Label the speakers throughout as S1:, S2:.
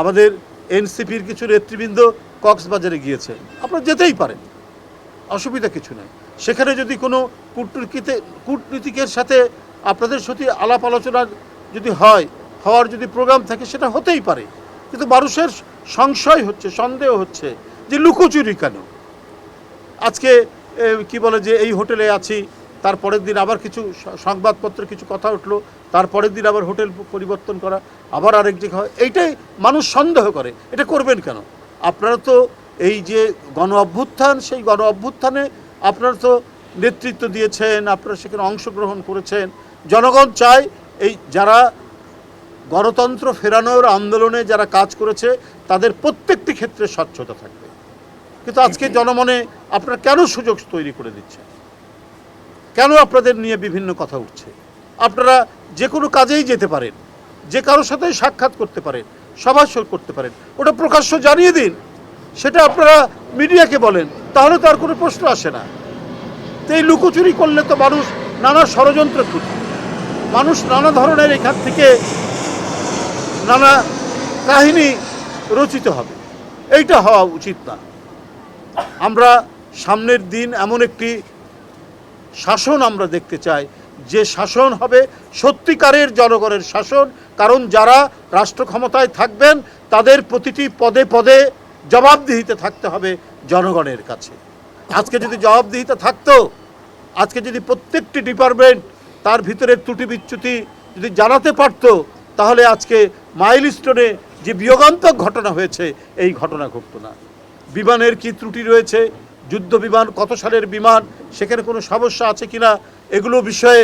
S1: আমাদের এনসিপির কিছু নেতৃবৃন্দ কক্সবাজারে গিয়েছে। আপনারা যেতেই পারেন। অসুবিধা কিছু নেই। সেখানে যদি কোনো কূটনীতিতে কূটনীতিকের সাথে আপনাদের সাথে আলাপ আলোচনা যদি হয়, হওয়ার যদি প্রোগ্রাম থাকে, সেটা হতেই পারে। কিন্তু মানুষের সংশয় হচ্ছে, সন্দেহ হচ্ছে যে লুকোচুরি কেন? আজকে কি বলে যে এই হোটেলে আছি তারপরের দিন আবার কিছু সংবাদপত্রে কিছু কথা উঠল তারপরের দিন আবার হোটেল পরিবর্তন করা আবার আরেক জায়গা হয়। এইটাই মানুষ সন্দেহ করে। এটা করবেন কেন? আপনারা তো এই যে গণ অভ্যুত্থান সেই গণ অভ্যুত্থানে আপনারা তো নেতৃত্ব দিয়েছেন আপনারা সেখানে অংশগ্রহণ করেছেন। জনগণ চায় এই যারা গণতন্ত্র ফেরানোর আন্দোলনে যারা কাজ করেছে তাদের প্রত্যেকটি ক্ষেত্রে স্বচ্ছতা থাকবে। কিন্তু আজকে জনমনে আপনারা কেন সুযোগ তৈরি করে দিচ্ছেন? কেন আপনাদের নিয়ে বিভিন্ন কথা উঠছে? আপনারা যে কোনো কাজেই যেতে পারেন, যে কারোর সাথেই সাক্ষাৎ করতে পারেন সভা করতে পারেন, ওটা প্রকাশ্য জানিয়ে দিন, সেটা আপনারা মিডিয়াকে বলেন, তাহলে তো আর কোনো প্রশ্ন আসে না। এই লুকোচুরি করলে তো মানুষ নানা ষড়যন্ত্র খুঁজবে মানুষ নানা ধরনের এখান থেকে নানা কাহিনী রচিত হবে। এইটা হওয়া উচিত না। আমরা সামনের দিন এমন একটি শাসন আমরা দেখতে চাই। যে শাসন হবে সত্যিকারের জনগণের শাসন, কারণ যারা রাষ্ট্র ক্ষমতায় থাকবেন, তাদের প্রতিটি পদে পদে জবাবদিহিতে থাকতে হবে জনগণের কাছে। আজকে যদি জবাবদিহিতা থাকতো, আজকে যদি প্রত্যেকটি ডিপার্টমেন্ট তার ভিতরের ত্রুটি বিচ্যুতি যদি জানাতে পারতো, তাহলে আজকে মাইল স্টোনে যে বিয়োগান্তক ঘটনা হয়েছে, এই ঘটনা ঘটতো না। বিমানের কি ত্রুটি রয়েছে যুদ্ধ বিমান কত সালের বিমান, সেখানে কোনো সমস্যা আছে কিনা, এগুলো বিষয়ে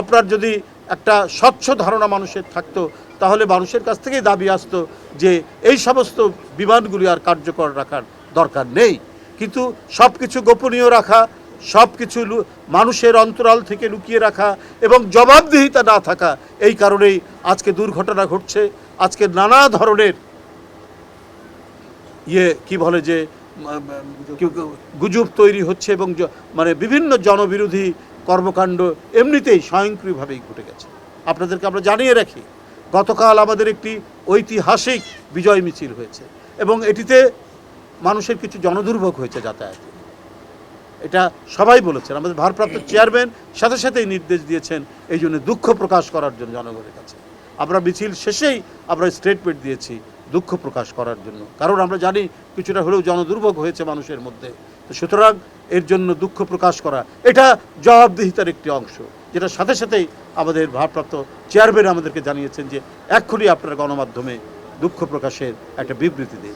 S1: আপনার যদি একটা স্বচ্ছ ধারণা মানুষের থাকতো, তাহলে মানুষের কাছ থেকেই দাবি আসতো যে এই সমস্ত বিমানগুলি আর কার্যকর রাখার দরকার নেই। কিন্তু সব কিছু গোপনীয় রাখা সব কিছু মানুষের অন্তরাল থেকে লুকিয়ে রাখা এবং জবাবদিহিতা না থাকা, এই কারণেই আজকে দুর্ঘটনা ঘটছে। আজকে নানা ধরনের ইয়ে কি বলে যে গুজব তৈরি হচ্ছে এবং মানে বিভিন্ন জনবিরোধী কর্মকাণ্ড এমনিতেই স্বয়ংক্রিয়ভাবেই ঘটে গেছে। আপনাদেরকে আমরা জানিয়ে রাখি, গতকাল আমাদের একটি ঐতিহাসিক বিজয় মিছিল হয়েছে এবং এটিতে মানুষের কিছু জনদুর্ভোগ হয়েছে যাতায়াতে। এটা সবাই বলেছেন, আমাদের ভারপ্রাপ্ত চেয়ারম্যান সাথে সাথেই নির্দেশ দিয়েছেন এই জন্য দুঃখ প্রকাশ করার জন্য জনগণের কাছে। আমরা মিছিল শেষেই আমরা স্টেটমেন্ট দিয়েছি দুঃখ প্রকাশ করার জন্য। কারণ আমরা জানি কিছুটা হলেও জনদুর্ভোগ হয়েছে মানুষের মধ্যে। তো সুতরাং এর জন্য দুঃখ প্রকাশ করা, এটা জবাবদিহিতার একটি অংশ যেটা সাথে সাথেই আমাদের ভারপ্রাপ্ত চেয়ারম্যান আমাদেরকে জানিয়েছেন যে এক্ষুনি আপনার গণমাধ্যমে দুঃখ প্রকাশের একটা বিবৃতি দিন।